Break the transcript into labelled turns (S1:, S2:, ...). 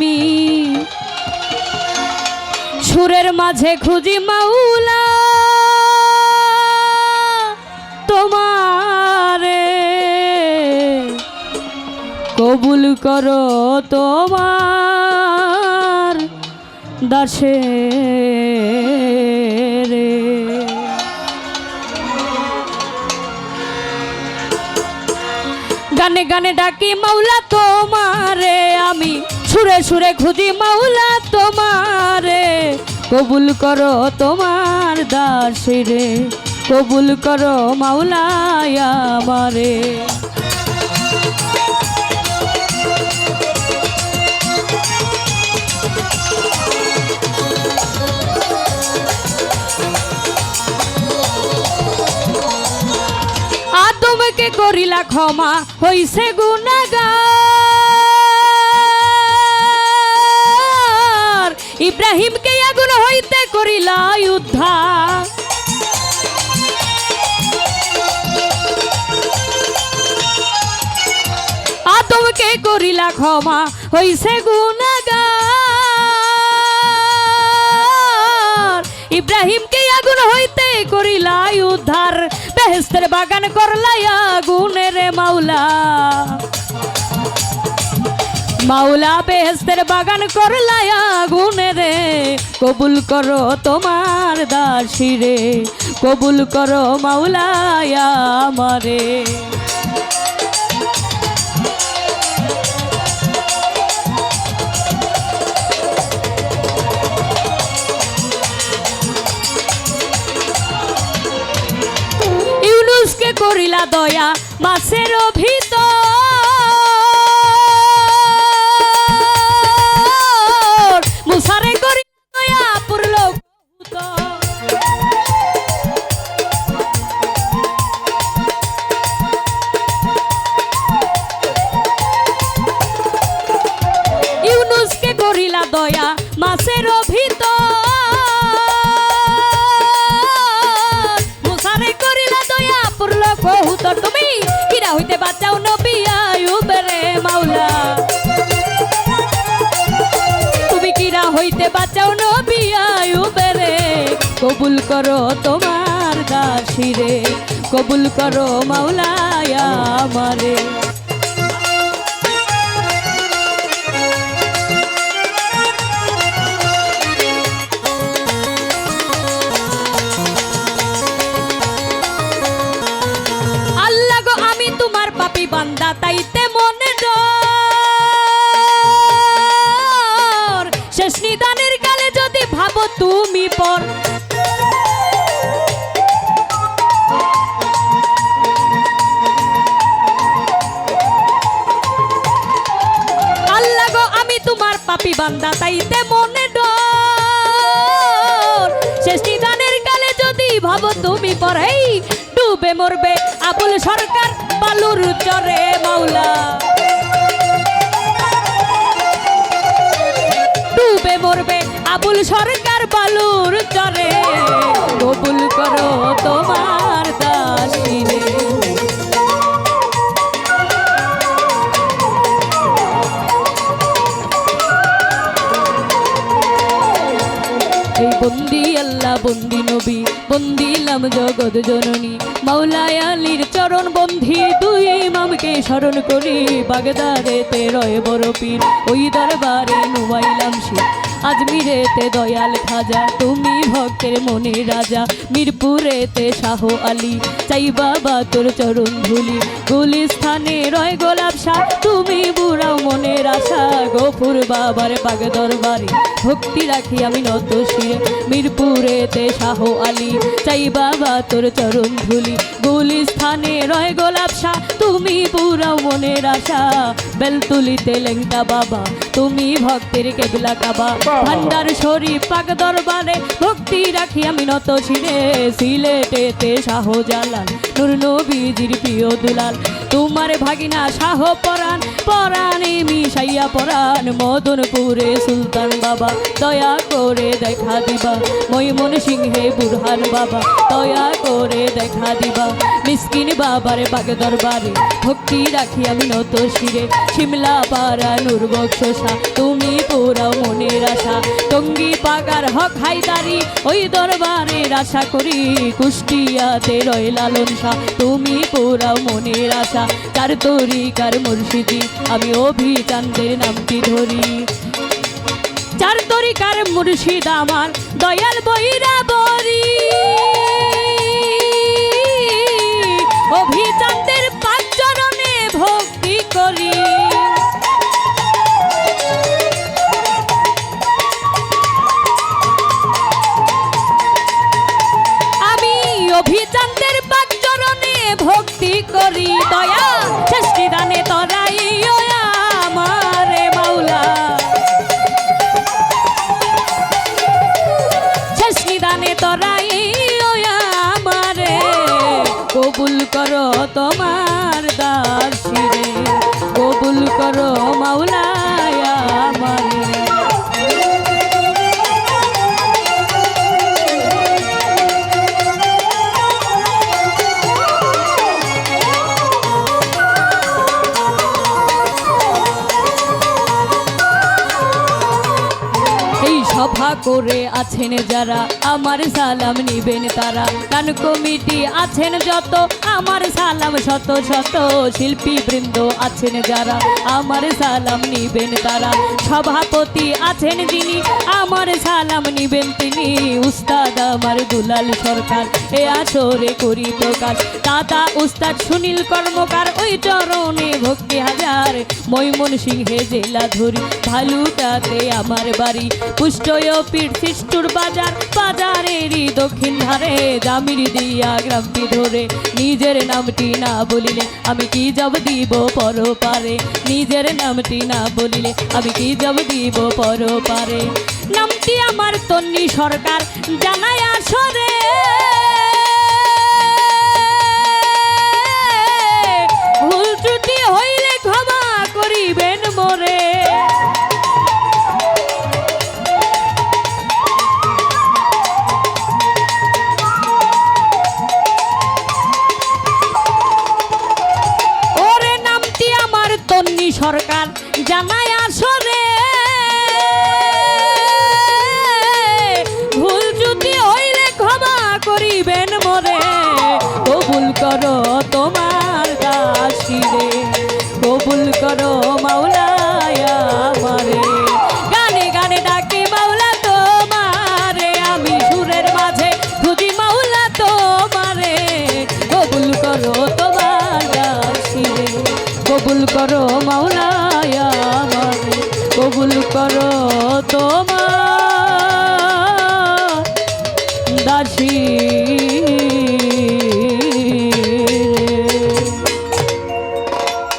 S1: আমি। সুরের মাঝে খুঁজি মাউলা তোমারে। কবুল করো তোমার দাসে গানে গানে ডাকি মাওলা, তোমারে আমি সুরে সুরে খুঁজি মাওলা তোমারে। কবুল করো তোমার দাসী রে। কবুল করো মাওলা আমারে। আদমকে করিলা ক্ষমা, হইছে গুনাগার। ইব্রাহিমকে আগুন হইতে করিলা উদ্ধার। আদমকে করিলা ক্ষমা, হইছে গুনাগার। ইব্রাহিমকে আগুন হইতে করিলা উদ্ধার বেহেস্তের বাগান করলাই আগুনের মাওলা। মাওলা বেহেস্তের বাগান করলাই আগুনের কবুল করো তোমার দাসী রে কবুল করো মাওলা আমারে। করিলা দয়া মাছের ভিতর কবুল করো তোমার দাসী রে, কবুল করো মাওলা আমারে। বান্দা, তাইতে যদি ভাবো তুমি পর বান্দা তাইতে মনে ডর। শেষ নিদানের কালে যদি ভাবো তুমি পরেই ডুবে মরবে, আবুল সরকার বালুর চরে মাওলা। ডুবে মরবে, আবুল সরকার বালুর চরে নবী বন্দিলাম জগৎ জননী। মাওলায় আলীর চরণ বন্ধি, দুই ইমামকে স্মরণ করি। বাগদাদেতে রয় বড় পীর, ওই দরবারে নুয়াইলাম শির। আজমিরেতে দয়াল খাজা, তুমি ভক্তের মনে রাজা। মিরপুরেতে শাহ আলী, চাই বাবা তোর চরণ ধুলি। গুলিস্থানে রয় গোলাপ শাহ তুমি বুড়াও মনের আশা। গফুর বাবার বাগ দরবারে ভক্তি রাখি আমি নত শিরে। মিরপুরেতে শাহ আলী, চাই বাবা তোর চরণ ধুলি। গুলিস্থানে রয় গোলাপ শাহ তুমি বুড়াও মনের আশা। বেলতুলিতে লেংটা বাবা তুমি ভক্তের কেবলা কাবা। ভান্ডার শরীফ পাক দরবারে ভক্তি রাখি আমি নত ছিঁড়ে সিলেটেতে শাহজালাল নুর নবীজির প্রিয় দুলাল। তোমার ভাগিনা শাহ পরাণ পরাণে মিশাইয়া পরাণ, মদনপুরে সুলতান বাবা, দয়া করে দেখা দিবা। ময়মন সিংহে বুরহান বাবা, দয়া করে দেখা দিবা। মিসকিন বাবার বাগ দরবারে ভক্তি রাখি আমি নত শিরে। শিমলা পাড়া নূর বক্ষসা তুমি পুরাও মনের আশা। টঙ্গি পাগার হক হাইদারি ওই দরবারের আশা করি। কুষ্টিয়াতে রয় লালন শাহ, তুমি পুরাও মনের আশা। কার তরিকার মুর্শিদি আমি অভিচান্দের নামটি ধরি। চার তরিকার মুর্শিদ আমার দয়াল বইরা বরি কবুল করো তোমার করে আছেন যারা, আমার সালাম নিবেন তারা। গান কমিটি আছেন যত, আমার সালাম শত শত শিল্পী বৃন্দ আছেন যারা, আমার সালাম নিবেন তারা। সভাপতি আছেন যিনি, আমার সালাম নিবেন তিনি। উস্তাদ আমার দুলাল সরকার, এ আসরে করি প্রকাশ। দাদা, উস্তাদ সুনীল কর্মকার, ওই চরণে ভক্তি হাজার। ময়মন সিংহে জেলা ধরি ভালুটাতে আমার বাড়ি। পুষ্টয় পীঠ শিষ্টুর বাজার, বাজারেরই দক্ষিণ ধারে। জামির দিয়া গ্রামটি ধরে, নিজের নামটি না বলিলে আমি কি যাব দিব পর পারে নিজের নামটি না বলিলে আমি কি যাব দিব পর পারে নামটি আমার তন্নি সরকার, জানাই আসরে সরকার জানাই আসরে ভুল যদি হইলে ক্ষমা করিবেন মরে। কবুল করো তোমার কবুল করো মাওলায়া কবুল করো তোমার দাসী।